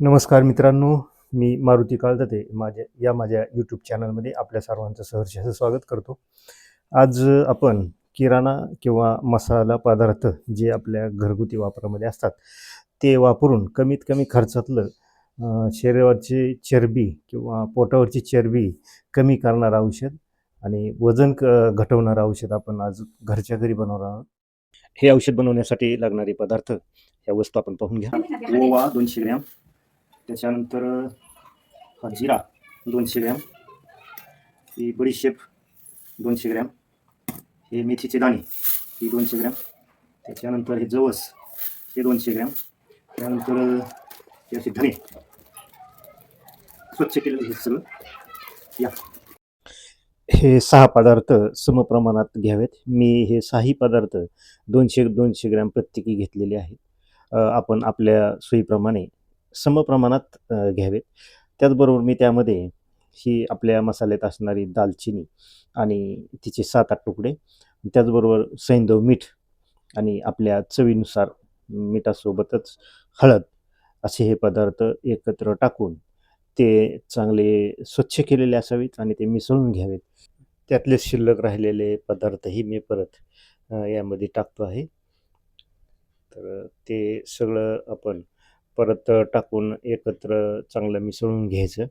नमस्कार मित्रांनो मी मारुती काळदते. माझ्या या माझ्या यूट्यूब चॅनलमध्ये आपल्या सर्वांचं सहर्षाचं स्वागत करतो. आज आपण किराणा किंवा मसाला पदार्थ जे आपल्या घरगुती वापरामध्ये असतात ते वापरून कमीत कमी खर्चातलं शरीरावरची चरबी किंवा पोटावरची चरबी कमी करणारं औषध आणि वजन क घटवणारं औषध आपण आज घरच्या घरी बनवणार आहोत. हे औषध बनवण्यासाठी लागणारे पदार्थ ह्या वस्तू आपण पाहून घ्या. ओवा दोनशे ग्रॅम. त्याच्यानंतर जिरा दोनशे ग्रॅम. ही बडीशेप दोनशे ग्रॅम. हे मेथीचे दाणे ही दोनशे ग्रॅम. त्याच्यानंतर हे जवस हे दोनशे ग्रॅम. त्यानंतर हे असे धणे. स्वच्छ केलेलं हे सगळं या. हे सहा पदार्थ समप्रमाणात घ्यावेत. मी हे सहाही पदार्थ दोनशे दोनशे ग्रॅम प्रत्येकी घेतलेले आहेत. आपण आपल्या सोयीप्रमाणे समप्रमाणात अ, घ्यावेत. त्याचबरोबर मी त्यामध्ये ही आपल्या मसाल्यात असणारी दालचिनी आणि तिचे सात आठ तुकडे त्याचबरोबर सैंदव मीठ आणि आपल्या चवीनुसार मिठासोबतच हळद असे हे पदार्थ एकत्र टाकून ते चांगले स्वच्छ केलेले असावेत आणि ते मिसळून घ्यावेत. त्यातले शिल्लक राहिलेले पदार्थही मी परत यामध्ये टाकतो आहे. तर ते सगळं आपण परत टाकून एकत्र चांगलं मिसळून घ्यायचं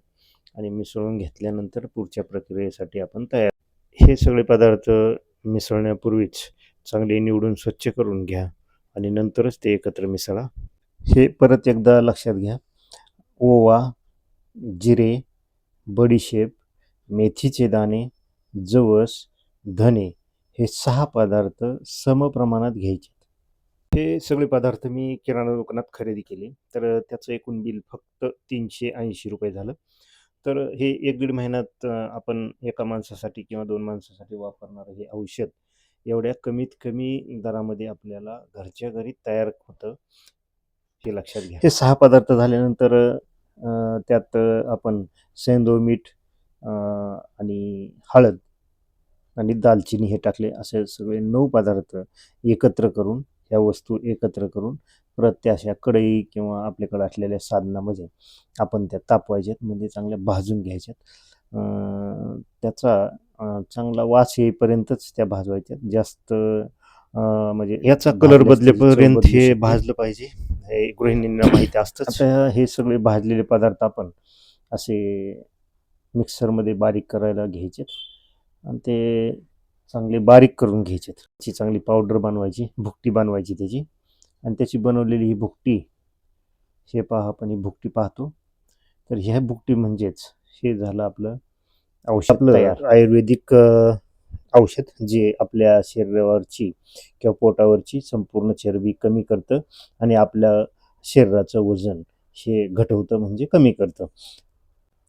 आणि मिसळून घेतल्यानंतर पुढच्या प्रक्रियेसाठी आपण तयार. हे सगळे पदार्थ मिसळण्यापूर्वीच चांगले निवडून स्वच्छ करून घ्या आणि नंतरच ते एकत्र मिसळा. हे परत एकदा लक्षात घ्या. ओवा जिरे बडीशेप मेथीचे दाणे जवस धने हे सहा पदार्थ समप्रमाणात घ्यायचे. हे सगळे पदार्थ मी किराणा दुकानात खरेदी केले. तर त्याचं एकूण बिल फक्त तीनशे ऐंशी रुपये झालं. तर हे एक दीड महिन्यात आपण एका माणसासाठी किंवा दोन माणसासाठी वापरणारं हे औषध एवढ्या कमीत कमी दरामध्ये आपल्याला घरच्या घरी तयार होतं हे लक्षात घ्या. हे सहा पदार्थ झाल्यानंतर त्यात आपण सेंदो मीठ आणि हळद आणि दालचिनी हे टाकले. असे सगळे नऊ पदार्थ एकत्र करून ह्या वस्तू एकत्र करून परत त्या अशा कढई किंवा आपल्याकडे असलेल्या साधनामध्ये आपण त्या तापवायच्यात म्हणजे चांगल्या भाजून घ्यायच्यात. त्याचा चांगला वास येईपर्यंतच त्या भाजवायच्यात. जास्त म्हणजे याचा कलर बदलेपर्यंत बदलू हे. भाजलं पाहिजे. हे गृहिणींना माहिती असतंच. आता हे सगळे भाजलेले पदार्थ आपण असे मिक्सरमध्ये बारीक करायला घ्यायचे आणि ते चांगले बारीक करून घ्यायचे त्याची चांगली पावडर बनवायची भुकटी बनवायची त्याची. आणि त्याची बनवलेली ही भुकटी हे पहा आपण ही भुकटी पाहतो. तर ह्या भुकटी म्हणजेच हे झालं आपलं औषध तयार. आयुर्वेदिक औषध जे आपल्या शरीरावरची किंवा पोटावरची संपूर्ण चरबी कमी करतं आणि आपल्या शरीराचं वजन हे घटवतं म्हणजे कमी करतं.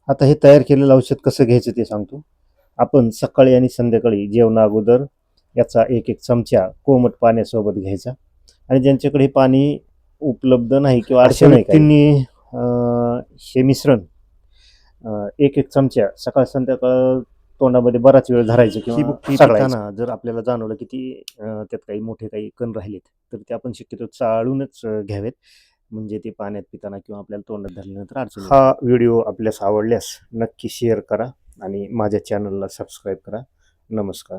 आता हे तयार केलेलं औषध कसं घ्यायचं ते सांगतो. आपण सकाळी आणि संध्याकाळी जेवणा अगोदर याचा एक एक चमचा कोमट पाण्यासोबत घ्यायचा. आणि ज्यांच्याकडे हे पाणी उपलब्ध नाही किंवा अशा अशा व्यक्तींनी अं, हे मिश्रण एक एक चमचा सकाळ संध्याकाळ तोंडामध्ये बराच वेळ धरायचं किंवा जर आपल्याला जाणवलं की ती त्यात काही मोठे काही कण राहिलेत तर ते आपण शक्यतो चाळूनच घ्यावेत. म्हणजे ते पाण्यात पिताना किंवा आपल्याला तोंडात धरल्यानंतर अडचण नाही. हा व्हिडिओ आपल्यास आवडल्यास नक्की शेअर करा. आणि माझ्या चॅनलला सबस्क्राईब करा. नमस्कार.